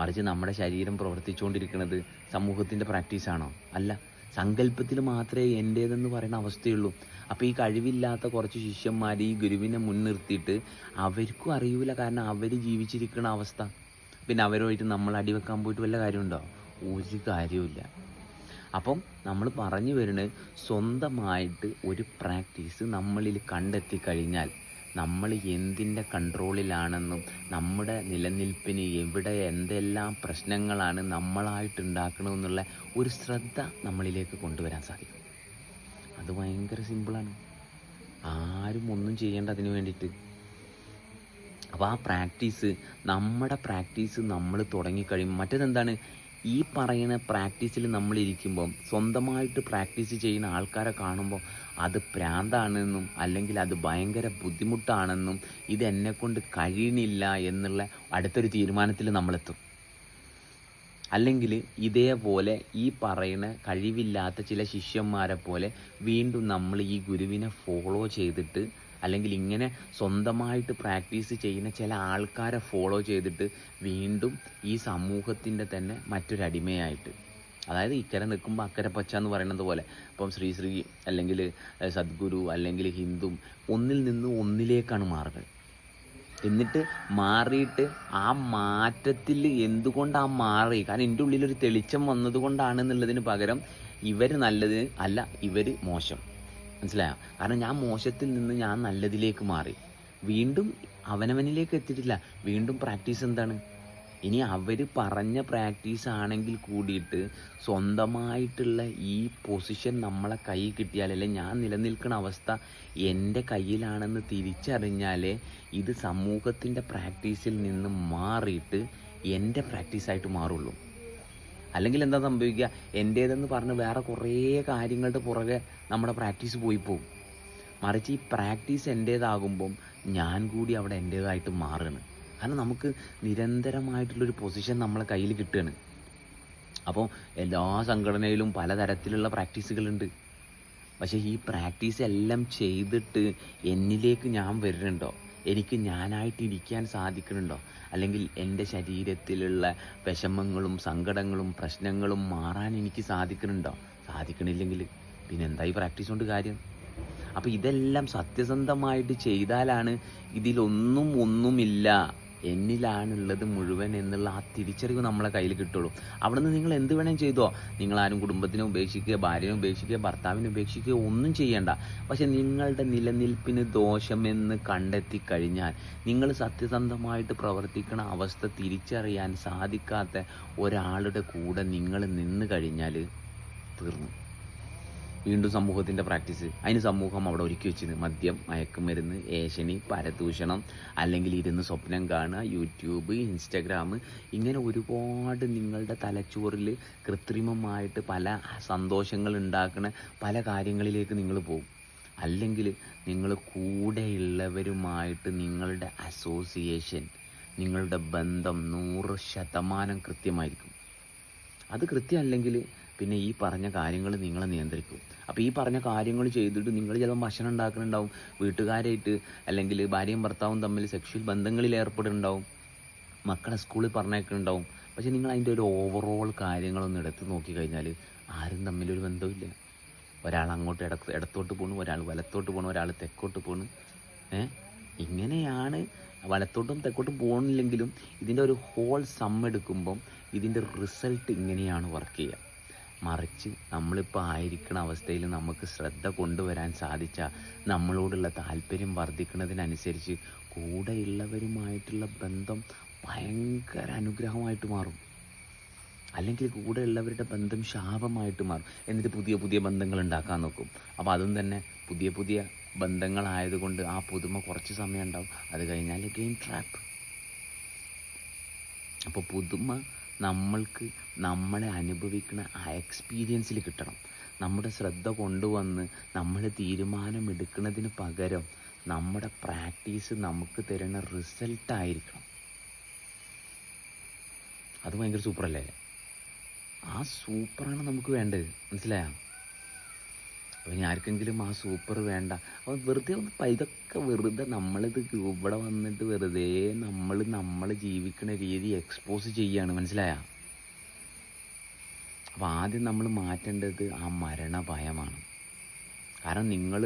Speaker 1: മറിച്ച് നമ്മുടെ ശരീരം പ്രവർത്തിച്ചുകൊണ്ടിരിക്കുന്നത് സമൂഹത്തിന്റെ പ്രാക്ടീസാണോ അല്ല. സങ്കല്പത്തിൽ മാത്രമേ എന്റേതെന്ന് പറയുന്ന അവസ്ഥയുള്ളൂ. അപ്പോൾ ഈ കഴിവില്ലാത്ത കുറച്ച് ശിഷ്യന്മാർ ഈ ഗുരുവിനെ മുൻനിർത്തിയിട്ട് അവർക്കും അറിയില്ല കാരണം അവർ ജീവിച്ചിരിക്കുന്ന അവസ്ഥ. പിന്നെ അവരുമായിട്ട് നമ്മൾ അടിവെക്കാൻ പോയിട്ട് വല്ല കാര്യമുണ്ടോ? ഒരു കാര്യവുമില്ല. അപ്പം നമ്മൾ പറഞ്ഞു വരുന്നത് സ്വന്തമായിട്ട് ഒരു പ്രാക്ടീസ് നമ്മളിൽ കണ്ടെത്തി കഴിഞ്ഞാൽ നമ്മൾ എന്തിന്റെ കൺട്രോളിലാണെന്നും നമ്മുടെ നിലനിൽപ്പിന് എവിടെ എന്തെല്ലാം പ്രശ്നങ്ങളാണ് നമ്മളായിട്ട് ഉണ്ടാക്കണമെന്നുള്ള ഒരു ശ്രദ്ധ നമ്മളിലേക്ക് കൊണ്ടുവരാൻ സാധിക്കും. അത് ഭയങ്കര സിമ്പിളാണ്. ആരും ഒന്നും ചെയ്യേണ്ട അതിന് വേണ്ടിയിട്ട്. അപ്പോൾ ആ പ്രാക്ടീസ് നമ്മുടെ പ്രാക്ടീസ് നമ്മൾ തുടങ്ങിക്കഴിയും മറ്റേതെന്താണ്? ഈ പറയുന്ന പ്രാക്ടീസിൽ നമ്മളിരിക്കുമ്പം സ്വന്തമായിട്ട് പ്രാക്ടീസ് ചെയ്യുന്ന ആൾക്കാരെ കാണുമ്പോൾ അത് പ്രാന്താണെന്നും അല്ലെങ്കിൽ അത് ഭയങ്കര ബുദ്ധിമുട്ടാണെന്നും ഇത് എന്നെക്കൊണ്ട് കഴിയണില്ല എന്നുള്ള അടുത്തൊരു തീരുമാനത്തിൽ നമ്മളെത്തും. അല്ലെങ്കിൽ ഇതേപോലെ ഈ പറയുന്ന കഴിവില്ലാത്ത ചില ശിഷ്യന്മാരെ പോലെ വീണ്ടും നമ്മൾ ഈ ഗുരുവിനെ ഫോളോ ചെയ്തിട്ട് അല്ലെങ്കിൽ ഇങ്ങനെ സ്വന്തമായിട്ട് പ്രാക്ടീസ് ചെയ്യുന്ന ചില ആൾക്കാരെ ഫോളോ ചെയ്തിട്ട് വീണ്ടും ഈ സമൂഹത്തിന്റെ തന്നെ മറ്റൊരടിമയായിട്ട് അതായത് ഇക്കരെ നിൽക്കുമ്പോൾ അക്കരെ പച്ച എന്ന് പറയുന്നത് പോലെ. ഇപ്പം ശ്രീ ശ്രീ അല്ലെങ്കിൽ സദ്ഗുരു അല്ലെങ്കിൽ ഹിന്ദു ഒന്നിൽ നിന്ന് ഒന്നിലേക്കാണ് മാറുന്നത്. എന്നിട്ട് മാറിയിട്ട് ആ മാറ്റത്തിൽ എന്തുകൊണ്ടാണ് മാറി? കാരണം എന്റെ ഉള്ളിലൊരു തെളിച്ചം വന്നതുകൊണ്ടാണെന്നുള്ളതിന് പകരം ഇവർ നല്ലത് അല്ല ഇവർ മോശം. മനസ്സിലായോ? കാരണം ഞാൻ മോശത്തിൽ നിന്ന് ഞാൻ നല്ലതിലേക്ക് മാറി. വീണ്ടും അവനവനിലേക്ക് എത്തിയിട്ടില്ല. വീണ്ടും പ്രാക്ടീസ് എന്താണ്? ഇനി അവർ പറഞ്ഞ പ്രാക്ടീസ് ആണെങ്കിൽ കൂടിയിട്ട് സ്വന്തമായിട്ടുള്ള ഈ പൊസിഷൻ നമ്മളെ കൈ കിട്ടിയാൽ അല്ലെ ഞാൻ നിലനിൽക്കുന്ന അവസ്ഥ എന്റെ കയ്യിലാണെന്ന് തിരിച്ചറിഞ്ഞാലേ ഇത് സമൂഹത്തിന്റെ പ്രാക്ടീസിൽ നിന്ന് മാറിയിട്ട് എന്റെ പ്രാക്ടീസായിട്ട് മാറുള്ളൂ. അല്ലെങ്കിൽ എന്താ സംഭവിക്കുക? എന്റേതെന്ന് പറഞ്ഞ് വേറെ കുറേ കാര്യങ്ങളുടെ പുറകെ നമ്മുടെ പ്രാക്ടീസ് പോയി പോകും. മറിച്ച് ഈ പ്രാക്ടീസ് എന്റേതാകുമ്പം ഞാൻ കൂടി അവിടെ എന്റേതായിട്ട് മാറുകയാണ്. കാരണം നമുക്ക് നിരന്തരമായിട്ടുള്ളൊരു പൊസിഷൻ നമ്മളെ കയ്യിൽ കിട്ടുകയാണ്. അപ്പോൾ എല്ലാ സംഘടനയിലും പലതരത്തിലുള്ള പ്രാക്ടീസുകളുണ്ട്. പക്ഷേ ഈ പ്രാക്ടീസ് എല്ലാം ചെയ്തിട്ട് എന്നിലേക്ക് ഞാൻ വരുന്നുണ്ടോ? എനിക്ക് ഞാനായിട്ട് ഇരിക്കാൻ സാധിക്കുന്നുണ്ടോ? അല്ലെങ്കിൽ എന്റെ ശരീരത്തിലുള്ള വിഷമങ്ങളും സങ്കടങ്ങളും പ്രശ്നങ്ങളും മാറാൻ എനിക്ക് സാധിക്കുന്നുണ്ടോ? സാധിക്കണില്ലെങ്കിൽ പിന്നെ എന്താ ഈ പ്രാക്ടീസ് കൊണ്ട് കാര്യം? അപ്പോൾ ഇതെല്ലാം സത്യസന്ധമായിട്ട് ചെയ്താലാണ് ഇതിലൊന്നും ഒന്നുമില്ല. എന്നിലാണുള്ളത് മുഴുവൻ എന്നുള്ള ആ തിരിച്ചറിവ് നമ്മളെ കയ്യിൽ കിട്ടുള്ളൂ. അവിടെ നിന്ന് നിങ്ങൾ എന്ത് വേണേലും ചെയ്തോ. നിങ്ങൾ ആരും കുടുംബത്തിനെ ഉപേക്ഷിക്കുക ഭാര്യനെ ഉപേക്ഷിക്കുക ഭർത്താവിനെ ഉപേക്ഷിക്കുക ഒന്നും ചെയ്യേണ്ട. പക്ഷെ നിങ്ങളുടെ നിലനിൽപ്പിന് ദോഷമെന്ന് കണ്ടെത്തി കഴിഞ്ഞാൽ നിങ്ങൾ സത്യസന്ധമായിട്ട് പ്രവർത്തിക്കുന്ന അവസ്ഥ തിരിച്ചറിയാൻ സാധിക്കാത്ത ഒരാളുടെ കൂടെ നിങ്ങൾ നിന്ന് കഴിഞ്ഞാൽ തീർന്നു. വീണ്ടും സമൂഹത്തിന്റെ പ്രാക്ടീസ്. അതിന് സമൂഹം അവിടെ ഒരുക്കി വെച്ചിരുന്നു. മദ്യം മയക്കുമരുന്ന് ഏഷണി പരദൂഷണം അല്ലെങ്കിൽ ഇരുന്ന് സ്വപ്നം കാണുക യൂട്യൂബ് ഇൻസ്റ്റഗ്രാം. ഇങ്ങനെ ഒരുപാട് നിങ്ങളുടെ തലച്ചോറിൽ കൃത്രിമമായിട്ട് പല സന്തോഷങ്ങൾ ഉണ്ടാക്കുന്ന പല കാര്യങ്ങളിലേക്ക് നിങ്ങൾ പോകും. അല്ലെങ്കിൽ നിങ്ങൾ കൂടെയുള്ളവരുമായിട്ട് നിങ്ങളുടെ അസോസിയേഷൻ നിങ്ങളുടെ ബന്ധം നൂറ് ശതമാനം കൃത്യമായിരിക്കും. അത് കൃത്യമല്ലെങ്കിൽ പിന്നെ ഈ പറഞ്ഞ കാര്യങ്ങൾ നിങ്ങളെ നിയന്ത്രിക്കും. അപ്പോൾ ഈ പറഞ്ഞ കാര്യങ്ങൾ ചെയ്തിട്ട് നിങ്ങൾ ചിലപ്പോൾ ഭക്ഷണം ഉണ്ടാക്കുന്നുണ്ടാവും വീട്ടുകാരായിട്ട് അല്ലെങ്കിൽ ഭാര്യയും ഭർത്താവും തമ്മിൽ സെക്ഷൽ ബന്ധങ്ങളിൽ ഏർപ്പെടുന്നുണ്ടാവും മക്കളെ സ്കൂളിൽ പറഞ്ഞേക്കുന്നുണ്ടാവും പക്ഷേ നിങ്ങൾ അതിന്റെ ഒരു ഓവറോൾ കാര്യങ്ങളൊന്നും എടുത്ത് നോക്കിക്കഴിഞ്ഞാൽ ആരും തമ്മിലൊരു ബന്ധമില്ല ഒരാൾ അങ്ങോട്ട് ഇട ഇടത്തോട്ട് പോണു ഒരാൾ വലത്തോട്ട് പോണു ഒരാൾ തെക്കോട്ട് പോണു. ഏ? ഇങ്ങനെയാണ് വലത്തോട്ടും തെക്കോട്ടും പോകണില്ലെങ്കിലും ഇതിന്റെ ഒരു ഹോൾ സം എടുക്കുമ്പം ഇതിന്റെ റിസൾട്ട് ഇങ്ങനെയാണ് വർക്ക് ചെയ്യുക. മറിച്ച് നമ്മളിപ്പോൾ ആയിരിക്കുന്ന അവസ്ഥയിൽ നമുക്ക് ശ്രദ്ധ കൊണ്ടുവരാൻ സാധിച്ച നമ്മളോടുള്ള താല്പര്യം വർദ്ധിക്കുന്നതിനനുസരിച്ച് കൂടെയുള്ളവരുമായിട്ടുള്ള ബന്ധം ഭയങ്കര അനുഗ്രഹമായിട്ട് മാറും. അല്ലെങ്കിൽ കൂടെയുള്ളവരുടെ ബന്ധം ശാപമായിട്ട് മാറും. എന്നിട്ട് പുതിയ പുതിയ ബന്ധങ്ങൾ ഉണ്ടാക്കാൻ നോക്കും. അപ്പോൾ അതും തന്നെ പുതിയ പുതിയ ബന്ധങ്ങളായതുകൊണ്ട് ആ പുതുമ കുറച്ച് സമയം ഉണ്ടാവും. അത് കഴിഞ്ഞാൽ ഗെയിം ട്രാപ്പ് അപ്പോൾ പുതുമ നമ്മൾക്ക് നമ്മളെ അനുഭവിക്കുന്ന ആ എക്സ്പീരിയൻസിൽ കിട്ടണം. നമ്മുടെ ശ്രദ്ധ കൊണ്ടുവന്ന് നമ്മൾ തീരുമാനമെടുക്കുന്നതിന് പകരം നമ്മുടെ പ്രാക്ടീസ് നമുക്ക് തരുന്ന റിസൾട്ടായിരിക്കണം അത് ഭയങ്കര സൂപ്പറല്ലേ ആ സൂപ്പറാണ് നമുക്ക് വേണ്ടത്. മനസ്സിലായോ? അപ്പോൾ ഇനി ആർക്കെങ്കിലും ആ സൂപ്പർ വേണ്ട. അപ്പോൾ വെറുതെ ഒന്ന് ഇതൊക്കെ വെറുതെ നമ്മളിത് ഇവിടെ വന്നിട്ട് വെറുതെ നമ്മൾ നമ്മൾ ജീവിക്കുന്ന രീതി എക്സ്പോസ് ചെയ്യുകയാണ് മനസ്സിലായ? അപ്പോൾ ആദ്യം നമ്മൾ മാറ്റേണ്ടത് ആ മരണഭയമാണ്. കാരണം നിങ്ങൾ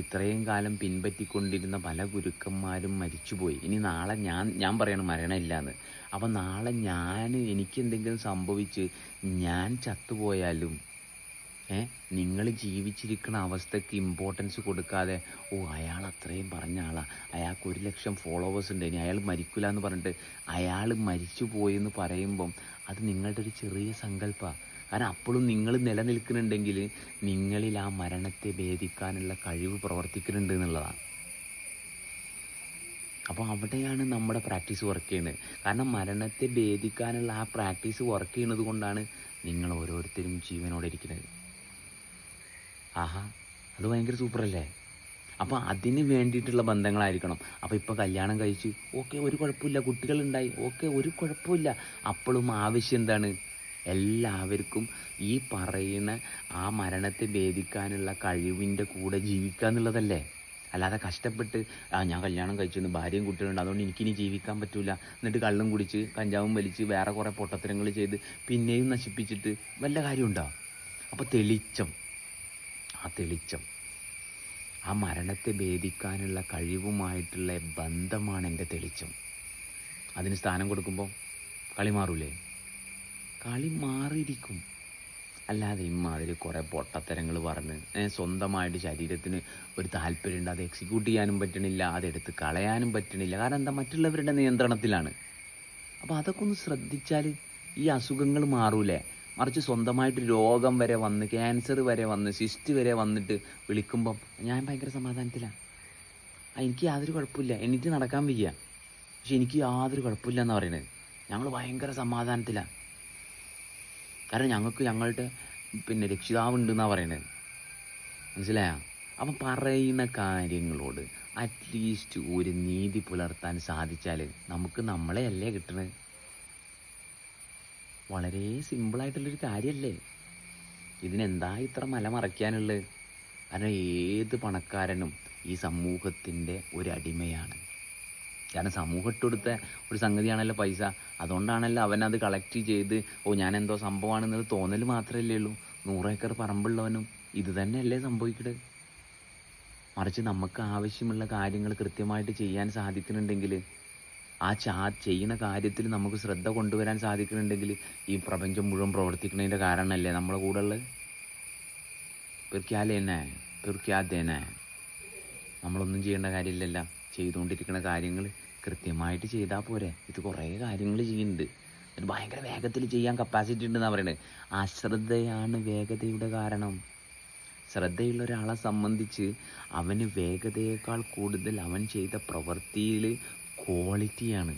Speaker 1: ഇത്രയും കാലം പിൻപറ്റിക്കൊണ്ടിരുന്ന പല ഗുരുക്കന്മാരും മരിച്ചുപോയി. ഇനി നാളെ ഞാൻ ഞാൻ പറയണം മരണമില്ലാന്ന്. അപ്പം നാളെ ഞാൻ എനിക്ക് എന്തെങ്കിലും സംഭവിച്ച് ഞാൻ ചത്തുപോയാലും ഏ നിങ്ങൾ ജീവിച്ചിരിക്കുന്ന അവസ്ഥയ്ക്ക് ഇമ്പോർട്ടൻസ് കൊടുക്കാതെ ഓ അയാൾ അത്രയും പറഞ്ഞ ആളാണ് അയാൾക്ക് ഒരു ലക്ഷം ഫോളോവേഴ്സ് ഉണ്ട്. ഇനി അയാൾ മരിക്കില്ല എന്ന് പറഞ്ഞിട്ട് അയാൾ മരിച്ചു പോയെന്ന് പറയുമ്പം അത് നിങ്ങളുടെ ഒരു ചെറിയ സങ്കല്പമാണ് കാരണം അപ്പോഴും നിങ്ങൾ നിലനിൽക്കുന്നുണ്ടെങ്കിൽ നിങ്ങളിൽ ആ മരണത്തെ ഭേദിക്കാനുള്ള കഴിവ് പ്രവർത്തിക്കുന്നുണ്ട് എന്നുള്ളതാണ് അപ്പോൾ അവിടെയാണ് നമ്മുടെ പ്രാക്ടീസ് വർക്ക് ചെയ്യുന്നത്. കാരണം മരണത്തെ ഭേദിക്കാനുള്ള ആ പ്രാക്ടീസ് വർക്ക് ചെയ്യുന്നത് കൊണ്ടാണ് നിങ്ങൾ ഓരോരുത്തരും ജീവനോടെ ഇരിക്കുന്നത്. ആഹാ അത് ഭയങ്കര സൂപ്പറല്ലേ അപ്പോൾ അതിന് വേണ്ടിയിട്ടുള്ള ബന്ധങ്ങളായിരിക്കണം. അപ്പോൾ ഇപ്പോൾ കല്യാണം കഴിച്ച് ഓക്കെ ഒരു കുഴപ്പമില്ല കുട്ടികളുണ്ടായി ഓക്കെ ഒരു കുഴപ്പമില്ല. അപ്പോഴും ആവശ്യം എന്താണ്? എല്ലാവർക്കും ഈ പറയുന്ന ആ മരണത്തെ ഭേദിക്കാനുള്ള കഴിവിന്റെ കൂടെ ജീവിക്കുക എന്നുള്ളതല്ലേ? അല്ലാതെ കഷ്ടപ്പെട്ട് ആ ഞാൻ കല്യാണം കഴിച്ചിരുന്നു ഭാര്യയും കുട്ടികളുണ്ട് അതുകൊണ്ട് എനിക്കിനി ജീവിക്കാൻ പറ്റില്ല എന്നിട്ട് കള്ളും കുടിച്ച് കഞ്ചാവും വലിച്ച് വേറെ കുറേ പൊട്ടത്തരങ്ങൾ ചെയ്ത് പിന്നെയും നശിപ്പിച്ചിട്ട് വല്ല കാര്യമുണ്ടോ? അപ്പോൾ തെളിച്ചം. ആ തെളിച്ചം. ആ മരണത്തെ ഭേദിക്കാനുള്ള കഴിവുമായിട്ടുള്ള ബന്ധമാണ് എന്റെ തെളിച്ചം. അതിന് സ്ഥാനം കൊടുക്കുമ്പോൾ കളി മാറൂലേ? കളി മാറിയിരിക്കും. അല്ലാതെ ഇമ്മാതിരി കുറേ പൊട്ടത്തരങ്ങൾ പറഞ്ഞ് സ്വന്തമായിട്ട് ശരീരത്തിന് ഒരു താല്പര്യമുണ്ട് അത് എക്സിക്യൂട്ട് ചെയ്യാനും പറ്റണില്ല അതെടുത്ത് കളയാനും പറ്റണില്ല. കാരണം എന്താ? മറ്റുള്ളവരുടെ നിയന്ത്രണത്തിലാണ്. അപ്പോൾ അതൊക്കെ ഒന്ന് ശ്രദ്ധിച്ചാൽ ഈ അസുഖങ്ങൾ മാറൂലേ? മറിച്ച് സ്വന്തമായിട്ട് രോഗം വരെ വന്ന് ക്യാൻസർ വരെ വന്ന് സിസ്റ്റ് വരെ വന്നിട്ട് വിളിക്കുമ്പം ഞാൻ ഭയങ്കര സമാധാനത്തിലാണ് എനിക്ക് യാതൊരു കുഴപ്പമില്ല. എനിക്ക് നടക്കാൻ വയ്യ. പക്ഷെ എനിക്ക് യാതൊരു കുഴപ്പമില്ല എന്ന് പറയുന്നത് ഞങ്ങൾ ഭയങ്കര സമാധാനത്തിലാണ് കാരണം ഞങ്ങൾക്ക് ഞങ്ങളുടെ പിന്നെ രക്ഷിതാവുണ്ടെന്നാണ് പറയുന്നത് മനസ്സിലായ? അപ്പം പറയുന്ന കാര്യങ്ങളോട് അറ്റ്ലീസ്റ്റ് ഒരു നീതി പുലർത്താൻ സാധിച്ചാൽ നമുക്ക് നമ്മളെയല്ലേ കിട്ടണത്? വളരെ സിമ്പിളായിട്ടുള്ളൊരു കാര്യമല്ലേ ഇതിനെന്താ ഇത്ര മല മറയ്ക്കാനുള്ളത്? കാരണം ഏത് പണക്കാരനും ഈ സമൂഹത്തിന്റെ ഒരു അടിമയാണ്. കാരണം സമൂഹം ഇട്ടുകൊടുത്ത ഒരു സംഗതിയാണല്ലോ പൈസ. അതുകൊണ്ടാണല്ലോ അവനത് കളക്ട് ചെയ്ത് ഓ ഞാൻ എന്തോ സംഭവമാണെന്നത് തോന്നൽ മാത്രമല്ലേ ഉള്ളൂ. നൂറേക്കർ പറമ്പുള്ളവനും ഇത് തന്നെയല്ലേ സംഭവിക്കട് മറിച്ച് നമുക്ക് ആവശ്യമുള്ള കാര്യങ്ങൾ കൃത്യമായിട്ട് ചെയ്യാൻ സാധിക്കുന്നുണ്ടെങ്കിൽ ആ ചാ ചെയ്യുന്ന കാര്യത്തിൽ നമുക്ക് ശ്രദ്ധ കൊണ്ടുവരാൻ സാധിക്കുന്നുണ്ടെങ്കിൽ ഈ പ്രപഞ്ചം മുഴുവൻ പ്രവർത്തിക്കുന്നതിന്റെ കാരണമല്ലേ നമ്മളെ കൂടെ ഉള്ളത്? പെർക്യാലേനെ പെർക്യാദേനെ നമ്മളൊന്നും ചെയ്യേണ്ട കാര്യമില്ലല്ല. ചെയ്തുകൊണ്ടിരിക്കുന്ന കാര്യങ്ങൾ കൃത്യമായിട്ട് ചെയ്താൽ പോരെ. ഇത് കുറേ കാര്യങ്ങൾ ചെയ്യുന്നുണ്ട്. അത് ഭയങ്കര വേഗത്തിൽ ചെയ്യാൻ കപ്പാസിറ്റി ഉണ്ടെന്നാണ് പറയുന്നത് അശ്രദ്ധയാണ് വേഗതയുടെ കാരണം. ശ്രദ്ധയുള്ള ഒരാളെ സംബന്ധിച്ച് അവന് വേഗതയേക്കാൾ കൂടുതൽ അവൻ ചെയ്ത പ്രവൃത്തിയിൽ ക്വാളിറ്റിയാണ്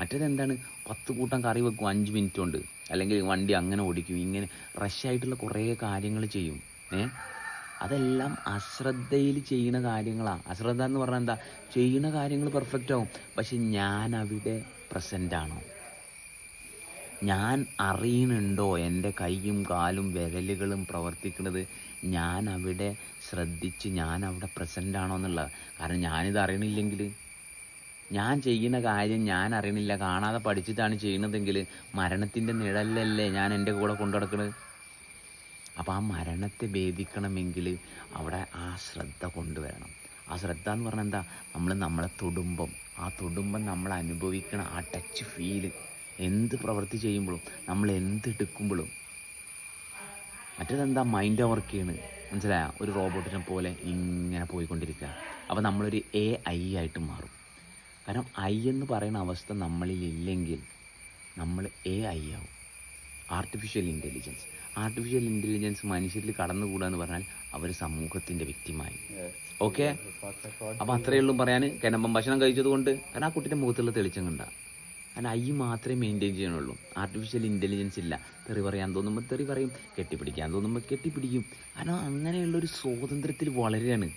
Speaker 1: മറ്റേതെന്താണ്? പത്ത് കൂട്ടം കറി വെക്കും അഞ്ച് മിനിറ്റ് കൊണ്ട് അല്ലെങ്കിൽ വണ്ടി അങ്ങനെ ഓടിക്കും ഇങ്ങനെ റഷായിട്ടുള്ള കുറേ കാര്യങ്ങൾ ചെയ്യും. ഏ? അതെല്ലാം അശ്രദ്ധയിൽ ചെയ്യുന്ന കാര്യങ്ങളാണ് അശ്രദ്ധ എന്ന് പറഞ്ഞാൽ എന്താ? ചെയ്യുന്ന കാര്യങ്ങൾ പെർഫെക്റ്റ് ആവും. പക്ഷെ ഞാൻ അവിടെ പ്രസന്റ് ആണോ? ഞാൻ അറിയുന്നുണ്ടോ? എന്റെ കൈയും കാലും വിരലുകളും പ്രവർത്തിക്കുന്നത് ഞാൻ അവിടെ ശ്രദ്ധിച്ച് ഞാൻ അവിടെ പ്രസന്റ് ആണോ എന്നുള്ളത്. കാരണം ഞാനിത് അറിയണില്ലെങ്കിൽ ഞാൻ ചെയ്യുന്ന കാര്യം ഞാൻ അറിയണില്ല കാണാതെ പഠിച്ചിട്ടാണ് ചെയ്യുന്നതെങ്കിൽ മരണത്തിന്റെ നിഴലല്ലേ ഞാൻ എന്റെ കൂടെ കൊണ്ടു നടക്കുന്നത് അപ്പോൾ ആ മരണത്തെ ഭേദിക്കണമെങ്കിൽ അവിടെ ആ ശ്രദ്ധ കൊണ്ടുവരണം. ആ ശ്രദ്ധ എന്ന് പറഞ്ഞാൽ എന്താ? നമ്മൾ നമ്മളെ തൊടുമ്പം. ആ തൊടുമ്പം നമ്മൾ അനുഭവിക്കണം ആ ടച്ച് ഫീൽ എന്ത് പ്രവൃത്തി ചെയ്യുമ്പോഴും നമ്മൾ എന്ത് എടുക്കുമ്പോഴും. മറ്റേതെന്താ? മൈൻഡ് വർക്ക് ചെയ്യണ്. മനസ്സിലായ? ഒരു റോബോട്ടിനെ പോലെ ഇങ്ങനെ പോയിക്കൊണ്ടിരിക്കുക. അപ്പോൾ നമ്മളൊരു എ ഐ ആയിട്ട് മാറും. കാരണം ഐ എന്ന് പറയുന്ന അവസ്ഥ നമ്മളിൽ ഇല്ലെങ്കിൽ നമ്മൾ എ ഐ ആവും. ആർട്ടിഫിഷ്യൽ ഇന്റലിജൻസ് ആർട്ടിഫിഷ്യൽ ഇന്റലിജൻസ് മനുഷ്യരിൽ കടന്നുകൂടുക എന്ന് പറഞ്ഞാൽ അവർ സമൂഹത്തിന്റെ വ്യക്തിമായി. ഓക്കെ അപ്പം അത്രയേ ഉള്ളൂ പറയാൻ. കിണമ്പം ഭക്ഷണം കഴിച്ചത് കൊണ്ട് കാരണം ആ കുട്ടിയുടെ മുഖത്തുള്ള തെളിച്ചം കണ്ട. കാരണം ഐ മാത്രമേ മെയിന്റെയിൻ ചെയ്യണുള്ളൂ. ആർട്ടിഫിഷ്യൽ ഇന്റലിജൻസ് ഇല്ല. തെറി പറയാൻ തോന്നുമ്പോൾ തെറി പറയും. കെട്ടിപ്പിടിക്കാൻ തോന്നുമ്പോൾ കെട്ടിപ്പിടിക്കും. കാരണം അങ്ങനെയുള്ളൊരു സ്വാതന്ത്ര്യത്തിൽ വളരെയാണ്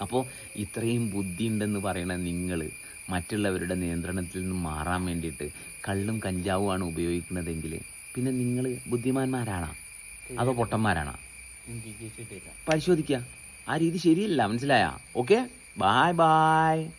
Speaker 1: അപ്പോൾ ഇത്രയും ബുദ്ധി ഉണ്ടെന്ന് പറയണ നിങ്ങൾ മറ്റുള്ളവരുടെ നിയന്ത്രണത്തിൽ നിന്ന് മാറാൻ വേണ്ടിയിട്ട് കള്ളും കഞ്ചാവുമാണ് ഉപയോഗിക്കുന്നതെങ്കിൽ പിന്നെ നിങ്ങൾ ബുദ്ധിമാന്മാരാണോ? അതോ പൊട്ടന്മാരാണോ? പരിശോധിക്കുക ആ രീതി ശരിയല്ല മനസ്സിലായ? ഓക്കെ? Bye bye